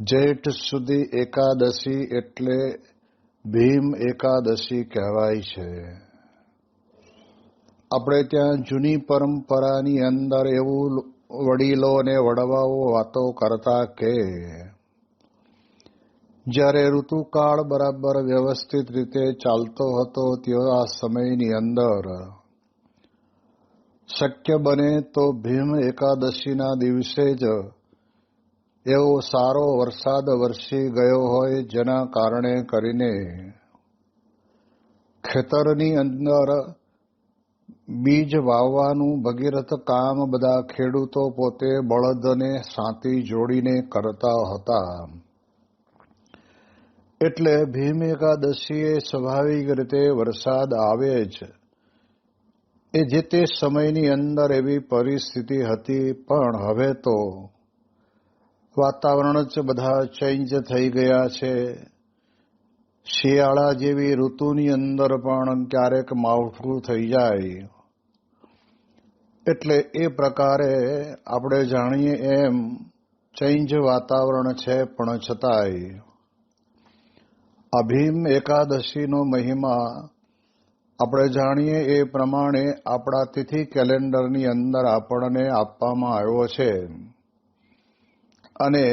જેઠ સુધી એકાદશી એટલે ભીમ એકાદશી કહેવાય છે. આપણે ત્યાં જૂની પરંપરાની અંદર એવું વડીલો અને વડવાઓ વાતો કરતા કે જ્યારે ઋતુકાળ બરાબર વ્યવસ્થિત રીતે ચાલતો હતો તેવા સમયની અંદર શક્ય બને તો ભીમ એકાદશીના દિવસે જ એવો સારો વરસાદ વરસી ગયો હોય જેના કારણે કરીને ખેતરની અંદર બીજ વાવવાનું, ભગીરથ કામ બધા ખેડૂતો પોતે બળદને સાંતી જોડીને કરતા હતા. એટલે ભીમ એકાદશીએ સ્વાભાવિક રીતે વરસાદ આવે જ. એ જે તે સમયની અંદર એવી પરિસ્થિતિ હતી, પણ હવે તો વાતાવરણ જ બધા ચેન્જ થઈ ગયા છે. શિયાળા જેવી ઋતુની અંદર પણ ક્યારેક માવઠું થઈ જાય. એટલે એ પ્રકારે આપણે જાણીએ એમ ચેન્જ વાતાવરણ છે પણ છતાંય. અભીમ એકાદશીનો મહિમા આપણે જાણીએ એ પ્રમાણે આપણા તિથિ કેલેન્ડરની અંદર આપણને આપવામાં આવ્યો છે. અને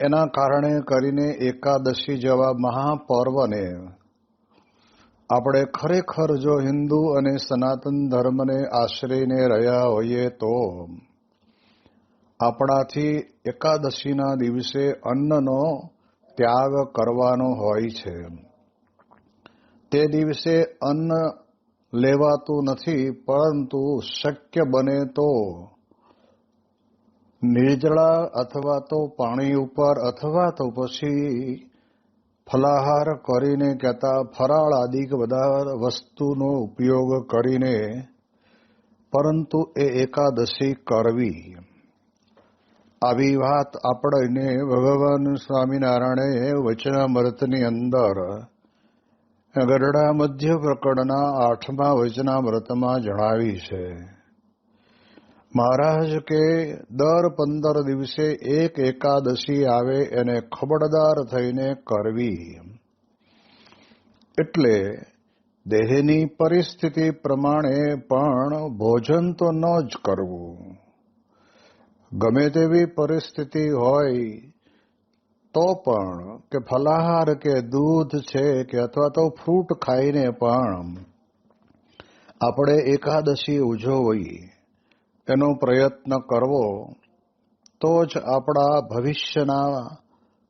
એના કારણે કરીને એકાદશી જેવા મહાપર્વને આપણે ખરેખર જો હિન્દુ અને સનાતન ધર્મને આશ્રયને રહ્યા હોઈએ તો આપણાથી એકાદશીના દિવસે અન્નનો ત્યાગ કરવાનો હોય છે. તે દિવસે અન્ન લેવાતું નથી, પરંતુ શક્ય બને તો નિર્જળા અથવા તો પાણી ઉપર અથવા તો પછી ફલાહાર કરીને કહેતા ફરાળ આદિ બધા વસ્તુનો ઉપયોગ કરીને, પરંતુ એ એકાદશી કરવી. આવી વાત આપણને ભગવાન સ્વામિનારાયણે વચનામૃતની અંદર ગરડા મધ્ય પ્રકરણના આઠમા વચનામૃતમાં જણાવી છે. મહારાજ કે દર પંદર દિવસે એક એકાદશી આવે એને ખબરદાર થઈને કરવી. એટલે દેહની પરિસ્થિતિ પ્રમાણે પણ ભોજન તો ન જ કરવું. ગમે તેવી પરિસ્થિતિ હોય તો પણ કે ફલાહાર કે દૂધ છે કે અથવા તો ફ્રૂટ ખાઈને પણ આપણે એકાદશી ઉજવવી. એનો પ્રયત્ન કરવો, તો જ આપણા ભવિષ્યના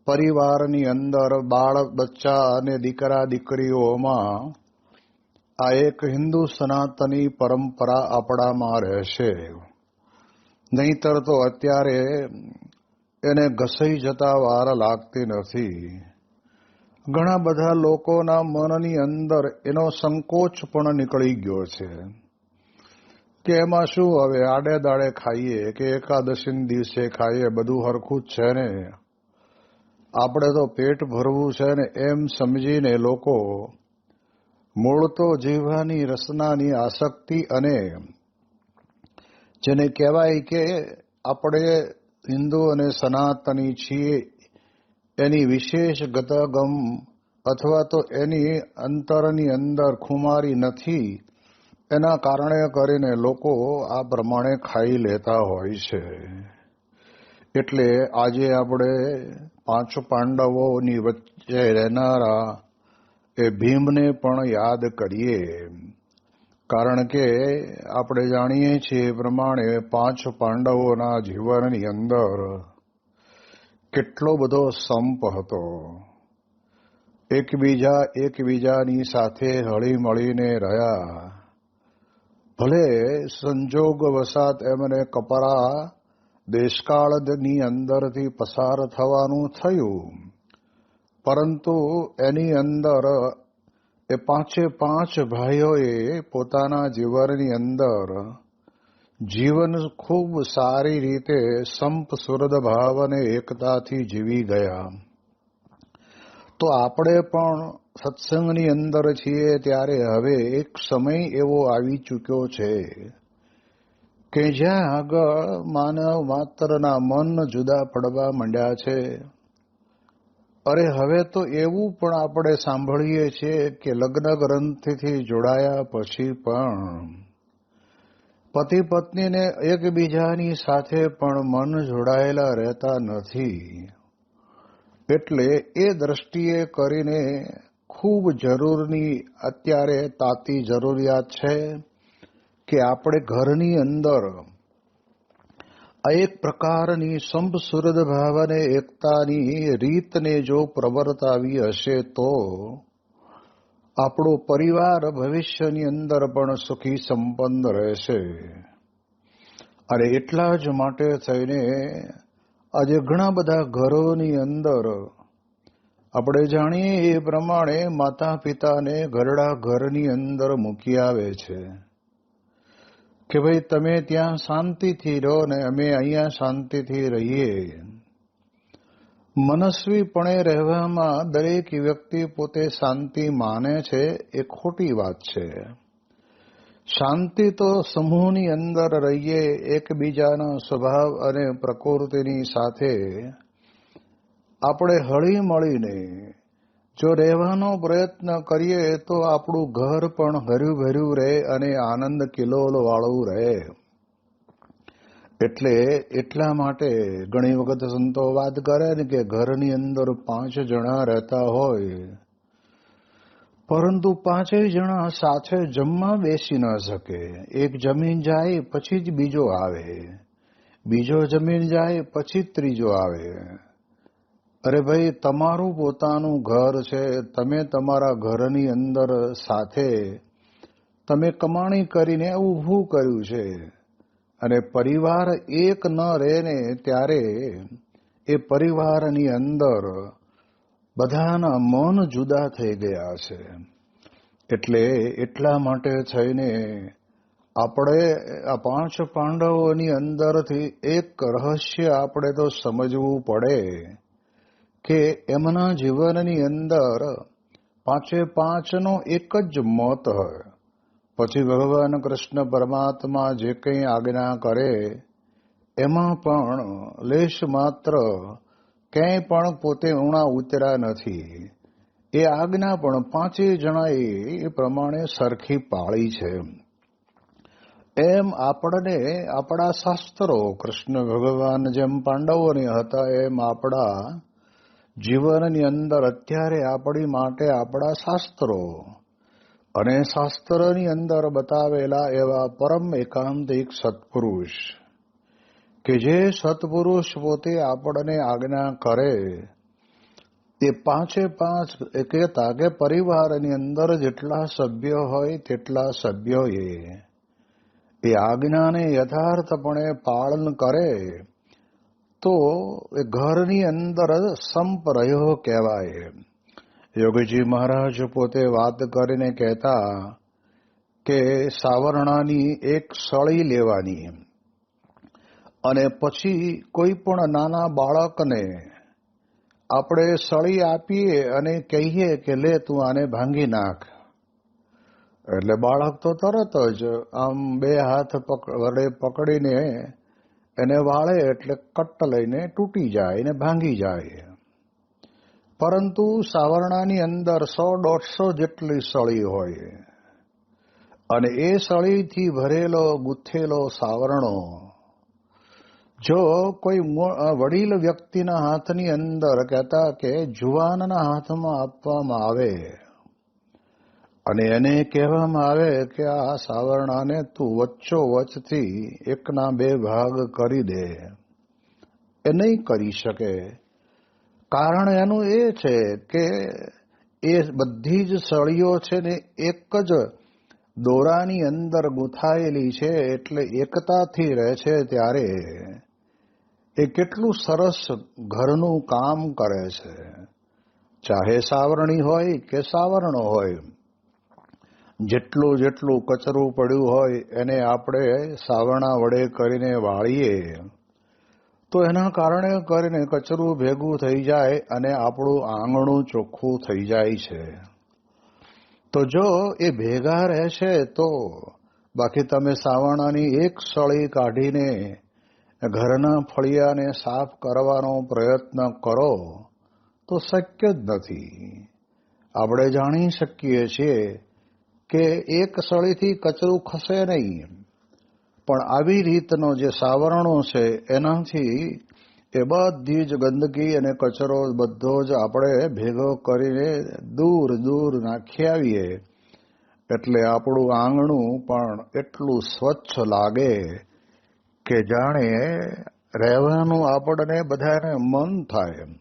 પરિવારની અંદર બાળ, બચ્ચા અને દીકરા, દીકરીઓમાં આ એક હિન્દુ સનાતની પરંપરા આપણામાં રહેશે. નહીતર તો અત્યારે એને ઘસાઈ જતા વાર લાગતી નથી. ઘણા બધા લોકોના મનની અંદર એનો સંકોચ પણ નીકળી ગયો છે. કે એમાં શું? હવે આડે દાડે ખાઈએ કે એકાદશી દિવસે ખાઈએ, બધું હરખું જ છે ને. આપણે તો પેટ ભરવું છે ને, એમ સમજીને લોકો મૂળ તો જીવવાની રસનાની આસક્તિ અને જેને કહેવાય કે આપણે હિન્દુ અને સનાતની છીએ, એની વિશેષ ગતગમ અથવા તો એની અંતરની અંદર ખુમારી નથી એના કારણે કરીને લોકો આ પ્રમાણે ખાઈ લેતા હોય છે. એટલે આજે આપણે પાંચ પાંડવોની વચ્ચે રહેનારા એ ભીમને પણ યાદ કરીએ. કારણ કે આપણે જાણીએ છીએ પ્રમાણે પાંચ પાંડવોના જીવનની અંદર કેટલો બધો સંપ હતો. એકબીજા એકબીજાની સાથે હળીમળીને રહ્યા. ભલે સંજોગ વસાત એમને કપરા દેશકાળની અંદરથી પસાર થવાનું થયું. પરંતુ એની અંદર એ પાંચે પાંચ ભાઈઓએ પોતાના જીવનની અંદર જીવન ખૂબ સારી રીતે સંપ સુરદ ભાવ અને એકતાથી જીવી ગયા. તો આપણે પણ સત્સંગની અંદર છીએ ત્યારે હવે એક સમય એવો આવી ચૂક્યો છે કે જ્યાં આગળ માનવ માત્રના મન જુદા પડવા માંડ્યા છે. અરે હવે તો એવું પણ આપણે સાંભળીએ છીએ કે લગ્ન ગ્રંથિથી જોડાયા પછી પણ પતિ પત્નીને એકબીજાની સાથે પણ મન જોડાયેલા રહેતા નથી. એટલે એ દ્રષ્ટિએ કરીને ખૂબ જરૂરની, અત્યારે તાતી જરૂરિયાત છે કે આપણે ઘરની અંદર એક પ્રકારની સંપસુરદ ભાવને, એકતાની રીતને જો પ્રવર્તાવી હશે તો આપણો પરિવાર ભવિષ્યની અંદર પણ સુખી સંપન્ન રહેશે. અને એટલા જ માટે થઈને આજે ઘણા બધા ઘરોની અંદર આપણે જાણીએ એ પ્રમાણે માતા પિતાને ઘરડા ઘરની અંદર મૂકી આવે છે કે ભાઈ તમે ત્યાં શાંતિથી રહો ને અમે અહીંયા શાંતિથી રહીએ. મનસ્વીપણે રહેવામાં દરેક વ્યક્તિ પોતે શાંતિ માને છે એ ખોટી વાત છે. શાંતિ તો સમૂહની અંદર રહીએ એકબીજાના સ્વભાવ અને પ્રકૃતિની સાથે આપણે હળી મળીને જો રહેવાનો પ્રયત્ન કરીએ તો આપણું ઘર પણ હર્યું ભર્યું રહે અને આનંદ કિલોલ વાળું રહે. એટલે એટલા માટે ઘણી વખત સંતો વાત કરે ને કે ઘરની અંદર પાંચ જણા રહેતા હોય, પરંતુ પાંચેય જણા સાથે જમવા બેસી ન શકે. એક જમીન જાય પછી જ બીજો આવે, બીજો જમીન જાય પછી ત્રીજો આવે. અરે ભાઈ, તમારું પોતાનું ઘર છે, તમે તમારા ઘરની અંદર સાથે તમે કમાણી કરીને ઊભું કર્યું છે. અને પરિવાર એક ન રહેને ત્યારે એ પરિવારની અંદર બધાના મન જુદા થઈ ગયા છે. એટલે એટલા માટે થઈને આપણે આ પાંચ પાંડવોની અંદરથી એક રહસ્ય આપણે તો સમજવું પડે. કે એમના જીવનની અંદર પાંચે પાંચનો એક જ મત હોય. પછી ભગવાન કૃષ્ણ પરમાત્મા જે કંઈ આજ્ઞા કરે, એમાં પણ લેશ માત્ર ક્યાંય પણ પોતે ઉણા ઉતર્યા નથી. એ આજ્ઞા પણ પાંચેય જણાએ એ પ્રમાણે સરખી પાળી છે. એમ આપણને આપણા શાસ્ત્રો કૃષ્ણ ભગવાન જેમ પાંડવોની હતા, એમ આપણા જીવનની અંદર અત્યારે આપણી માટે આપણા શાસ્ત્રો અને શાસ્ત્રની અંદર બતાવેલા એવા પરમ એકાંતિક સત્પુરુષ કે જે સત્પુરુષ પોતે આપણને આજ્ઞા કરે તે પાંચે પાંચ કહેતા કે પરિવારની અંદર જેટલા સભ્યો હોય તેટલા સભ્યોએ એ આજ્ઞાને યથાર્થપણે પાલન કરે તો એ ઘરની અંદર સંપ રહ્યો કહેવાય. યોગીજી મહારાજ પોતે વાત કરીને કહેતા કે સાવરણાની એક સળી લેવાની અને પછી કોઈ પણ નાના બાળકને આપણે સળી આપીએ અને કહીએ કે લે તું આને ભાંગી નાખ. એટલે બાળક તો તરત જ આમ બે હાથ વડે પકડીને એને વાળે એટલે કટ્ટ લઈને તૂટી જાય એને ભાંગી જાય. પરંતુ સાવરણાની અંદર સો દોઢસો જેટલી સળી હોય. અને એ સળીથી ભરેલો, ગુથેલો સાવરણો, જો કોઈ વડીલ વ્યક્તિના હાથની અંદર કહેતા કે જુવાનના હાથમાં આપવામાં આવે અને એને કહેવામાં આવે કે આ સાવરણાને તું વચ્ચો વચથી એકના બે ભાગ કરી દે. એ નહીં કરી શકે. કારણ એનું એ છે કે એ બધી જ સળીઓ છે ને એક જ દોરાની અંદર ગૂંથાયેલી છે એટલે એકતાથી રહે છે ત્યારે. એ કેટલું સરસ ઘરનું કામ કરે છે. ચાહે સાવરણી હોય કે સાવરણો હોય. જેટલું જેટલું કચરું પડ્યું હોય એને આપણે સાવરણા વડે કરીને વાળીએ, તો એના કારણે કરીને કચરું ભેગું થઈ જાય અને આપણું આંગણું ચોખ્ખું થઈ જાય છે. તો જો એ ભેગા રહેશે, તો બાકી તમે સાવરણાની એક સળી કાઢીને ઘરના ફળિયાને સાફ કરવાનો પ્રયત્ન કરો, તો શક્ય જ નથી. આપણે જાણી શકીએ છીએ કે એક સળીથી કચરું ખસે નહીં. પણ આવી રીતનો જે સાવરણો છે, એનાથી એ બધી જ ગંદકી અને કચરો બધો જ આપણે ભેગો કરીને દૂર દૂર નાખી આવીએ. એટલે આપણું આંગણું પણ એટલું સ્વચ્છ લાગે કે જાણે રહેવાનું આપણને બધાને મન થાય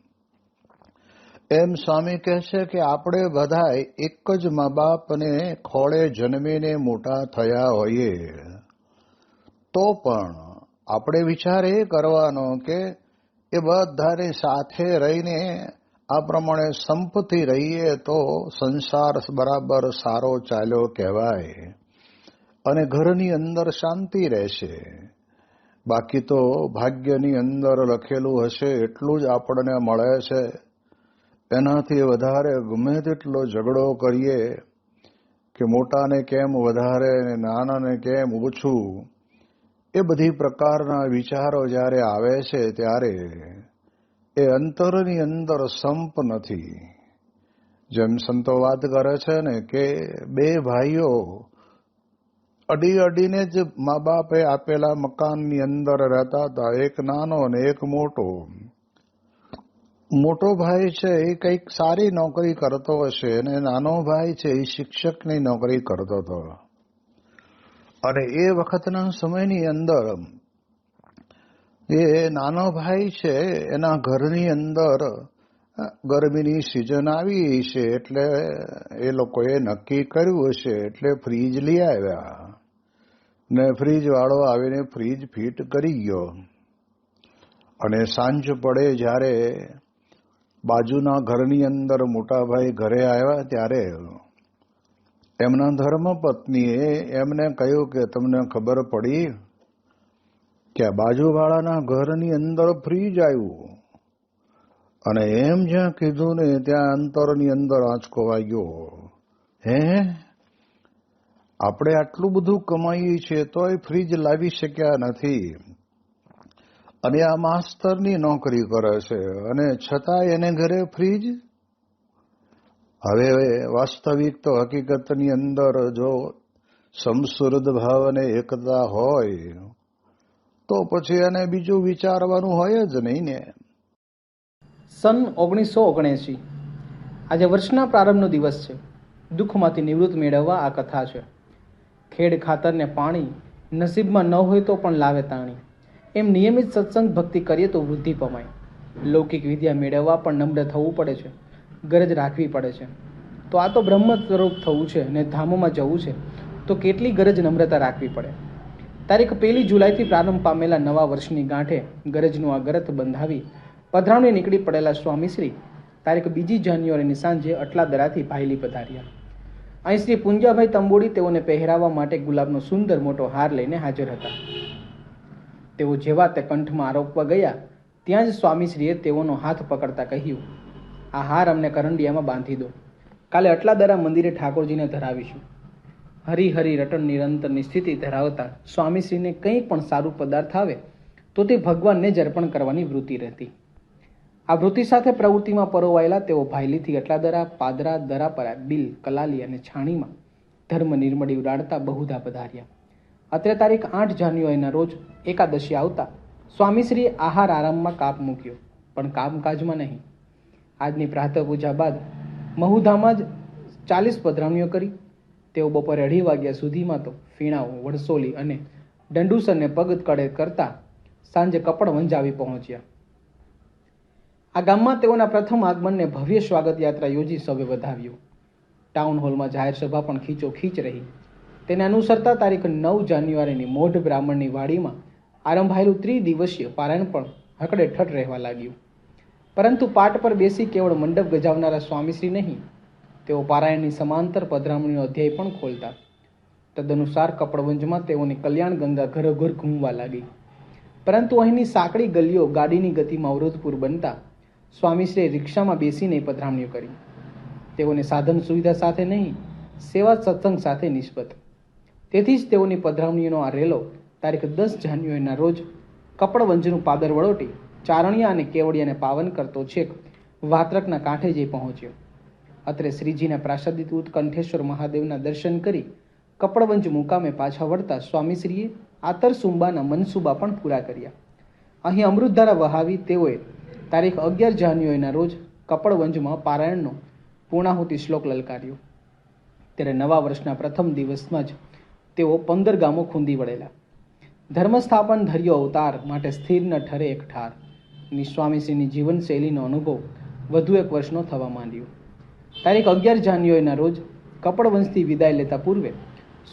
એમ સ્વામી કહે છે કે આપણે બધા એક જ મા બાપને ખોળે જન્મીને મોટા થયા હોઈએ. તો પણ આપણે વિચાર એ કરવાનો કે એ બધાની સાથે રહીને આ પ્રમાણે સંપથી રહીએ તો સંસાર બરાબર સારો ચાલ્યો કહેવાય અને ઘરની અંદર શાંતિ રહેશે. બાકી તો ભાગ્યની અંદર લખેલું હશે, એટલું જ આપણને મળે છે. એનાથી વધારે ગમે તેટલો ઝઘડો કરીએ કે મોટાને કેમ વધારે ને નાનાને કેમ ઓછું, એ બધી પ્રકારના વિચારો જ્યારે આવે છે ત્યારે એ અંતરની અંદર સંપ નથી. જેમ સંતો વાત કરે છે ને કે બે ભાઈઓ અડી અડીને જ મા બાપે આપેલા મકાનની અંદર રહેતા હતા, એક નાનો ને એક મોટો. મોટો ભાઈ છે એ કંઈક સારી નોકરી કરતો હશે અને નાનો ભાઈ છે એ શિક્ષકની નોકરી કરતો હતો. અને એ વખતના સમયની અંદર એ નાનો ભાઈ છે એના ઘરની અંદર ગરમીની સિઝન આવી છે એટલે એ લોકોએ નક્કી કર્યું હશે એટલે ફ્રીજ લઈ આવ્યા. ને ફ્રીજ વાળો આવીને ફ્રીજ ફિટ કરી ગયો. અને સાંજ પડે જ્યારે બાજુના ઘરની અંદર મોટાભાઈ ઘરે આવ્યા ત્યારે એમના ધર્મપત્નીએ એમને કહ્યું કે તમને ખબર પડી કે બાજુવાળાના ઘરની અંદર ફ્રીજ આવ્યું. અને એમ જ્યાં કીધું ને ત્યાં અંતરની અંદર આંચકો વાગ્યો. હે? આપણે આટલું બધું કમાઈએ છીએ તોય ફ્રીજ લાવી શક્યા નથી. અને આ માસ્તરની નોકરી કરે છે. અને છતાં એને ઘરે ફ્રીજ? હવે વાસ્તવિક તો હકીકતની અંદર જો સમસુરદ ભાવ અને એકતા હોય, તો પછી એને બીજું વિચારવાનું હોય જ નહીં ને. સન ઓગણીસો ઓગણએસી આજે વર્ષના પ્રારંભનો દિવસ છે. દુઃખમાંથી નિવૃત્ત મેળવવા આ કથા છે. ખેડ ખાતરને પાણી નસીબમાં ન હોય તો પણ લાવે તાણી. એમ નિયમિત સત્સંગ ભક્તિ કરીએ તો વૃદ્ધિ પમાય. લૌકિક વિદ્યા મેળવવા પણ નમ્ર થવું પડે છે. ગરજ રાખવી પડે છે. તો આ તો બ્રહ્મ સ્વરૂપ થવું છે ને ધામોમાં જવું છે. તો કેટલી ગરજ નમ્રતા રાખવી પડે? તારીખ પહેલી જુલાઈથી પ્રારંભ પામેલા નવા વર્ષની ગાંઠે ગરજનું આ ગરત બંધાવી પધરાવણી નીકળી પડેલા સ્વામીશ્રી તારીખ બીજી જાન્યુઆરીની સાંજે અટલા દરાથી ભાયલી પધાર્યા. અહીં શ્રી પુંજાભાઈ તંબોડી તેઓને પહેરાવવા માટે ગુલાબનો સુંદર મોટો હાર લઈને હાજર હતા. તેઓ જેવા તે કંઠમાં આરોપવા ગયા, ત્યાં જ સ્વામીશ્રીએ તેઓનો હાથ પકડતા કહ્યું આ હાર અમને કરંડિયામાં બાંધી દો. કાલે અટલાદરા મંદિરે ઠાકોરજીને ધરાવીશું. હરી હરી રટન નિરંતરની સ્થિતિ ધરાવતા સ્વામીશ્રીને કંઈ પણ સારું પદાર્થ આવે, તો તે ભગવાનને જ અર્પણ કરવાની વૃત્તિ રહેતી. આ વૃત્તિ સાથે પ્રવૃત્તિમાં પરોવાયેલા તેઓ ભાયલીથી અટલાદરા, પાદરા, દરાપરા, બિલ, કલાલી અને છાણીમાં ધર્મ નિર્મળી ઉડાડતા બહુધા પધાર્યા. અત્રે તારીખ આઠ જાન્યુઆરીના રોજ એકાદશી આવતા સ્વામીશ્રીએ આહાર આરામમાં કાપ મૂક્યો, પણ કામકાજમાં નહીં. આજની પ્રાતઃ પૂજા બાદ મહુધામાં જ ચાલીસ પધરામણીઓ કરી. તેઓ બપોરે અઢી વાગ્યા સુધીમાં તો ફીણાઓ વડસોલી અને દંડુસરને પગ કડે કરતા સાંજે કપડ વંજાવી પહોંચ્યા. આ ગામમાં તેઓના પ્રથમ આગમનને ભવ્ય સ્વાગત યાત્રા યોજી સૌએ વધાવ્યું. ટાઉન હોલમાં જાહેર સભા પણ ખીચો ખીચ રહી. તેને અનુસરતા તારીખ નવ જાન્યુઆરીની મોઢ બ્રાહ્મણની વાડીમાં આરંભાયેલું ત્રિદિવસીય પારાયણ પણ હકડે ઠઠ રહેવા લાગ્યું. પરંતુ પાટ પર બેસી કેવળ મંડપ ગજાવનારા સ્વામીશ્રી નહીં, તેઓ પારાયણની સમાંતર પધરામણીનો અધ્યાય પણ ખોલતા. તદનુસાર કપડવંજમાં તેઓની કલ્યાણ ગંગા ઘર ઘર ઘૂમવા લાગી. પરંતુ અહીંની સાંકડી ગલીઓ ગાડીની ગતિમાં અવરોધપૂર બનતા સ્વામીશ્રીએ રિક્ષામાં બેસીને પધરામણીઓ કરી. તેઓને સાધન સુવિધા સાથે નહીં, સેવા સત્સંગ સાથે નિસ્બત. તેથી જ તેઓની પધરામણીઓનો આ રેલો તારીખ દસ જાન્યુઆરીના રોજ કપડવંજનું પાદર વળોટી, ચારણિયા અને કેવડિયાને પાવન કરતો છેક વાત્રકના કાંઠે જઈ પહોંચ્યો. અત્રે શ્રીજીના પ્રાસાદિત ઉત્કંઠેશ્વર મહાદેવના દર્શન કરી કપડવંજ મુકામે પાછા વળતા સ્વામીશ્રીએ આતર સુંબાના મનસુબા પણ પૂરા કર્યા. અહીં અમૃતધારા વહાવી તેઓએ તારીખ અગિયાર જાન્યુઆરીના રોજ કપડવંજમાં પારાયણનો પૂર્ણાહુતિ શ્લોક લલકાર્યો. ત્યારે નવા વર્ષના પ્રથમ દિવસમાં જ તેઓ પંદર ગામો ખૂંદી વળેલા. ધર્મસ્થાપન ધર્યો અવતાર માટે સ્થિર ન ઠરે એક ઠાર. ની જીવનશૈલીનો અનુભવ વધુ એક વર્ષનો થવા માંડ્યો. તારીખ અગિયાર જાન્યુઆરીના રોજ કપડવંશથી વિદાય લેતા પૂર્વે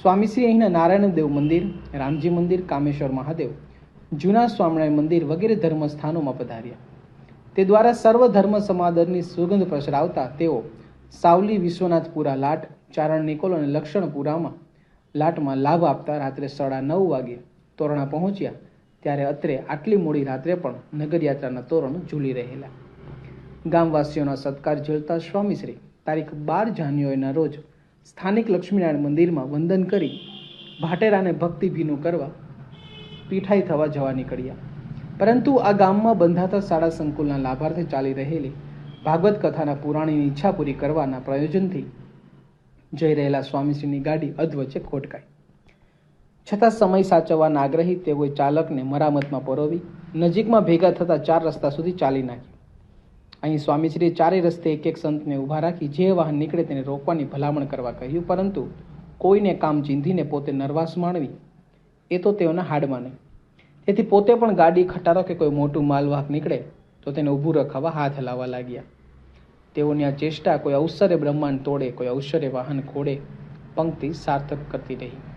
સ્વામીશ્રી અહીંના નારાયણદેવ મંદિર, રામજી મંદિર, કામેશ્વર મહાદેવ, જૂના સ્વામિનારાયણ મંદિર વગેરે ધર્મસ્થાનોમાં પધાર્યા. તે દ્વારા સર્વ ધર્મ સમાદરની સુગંધ પ્રસરાવતા તેઓ સાવલી વિશ્વનાથપુરા લાટ, ચારણ નિકોલ અને લક્ષણપુરામાં લાટમાં લાભ આપતા રાત્રે સાડા નવ વાગે તોરણા પહોંચ્યા, ત્યારે અત્રે આટલી મોડી રાત્રે પણ નગરયાત્રાના તોરણ ઝૂલી રહેલા. ગામવાસીઓના સત્કાર ઝીલતા સ્વામીશ્રી તારીખ બાર જાન્યુઆરીના રોજ સ્થાનિક લક્ષ્મીનારાયણ મંદિરમાં વંદન કરી ભાટેરાને ભક્તિભીનું કરવા પીઠાઈ થવા જવા નીકળ્યા. પરંતુ આ ગામમાં બંધાતા શાળા સંકુલના લાભાર્થે ચાલી રહેલી ભાગવત કથાના પુરાણીની ઈચ્છા પૂરી કરવાના પ્રયોજનથી જઈ રહેલા સ્વામીશ્રીની ગાડી અધવચ્ચે ખોટકાઈ. છતાં સમય સાચવવાના આગ્રહી તેઓએ ચાલકને મરામતમાં પરોવી, નજીકમાં ભેગા થતા ચાર રસ્તા સુધી ચાલી નાખી અહીં સ્વામીશ્રીએ ચારે રસ્તે એક એક સંતને ઊભા રાખી જે વાહન નીકળે તેને રોકવાની ભલામણ કરવા કહ્યું, પરંતુ કોઈને કામ ચીંધીને પોતે નર્વાસ માણવી, એ તો તેઓના હાડમાં નહીં. તેથી પોતે પણ ગાડી, ખટારો કે કોઈ મોટું માલવાહક નીકળે તો તેને ઊભું રખાવા હાથ હલાવવા લાગ્યા. તેઓની આ ચેષ્ટા કોઈ અવસરે બ્રહ્માંડ તોડે, કોઈ અવસરે વાહન ખોડે પંક્તિ સાર્થક કરતી રહી.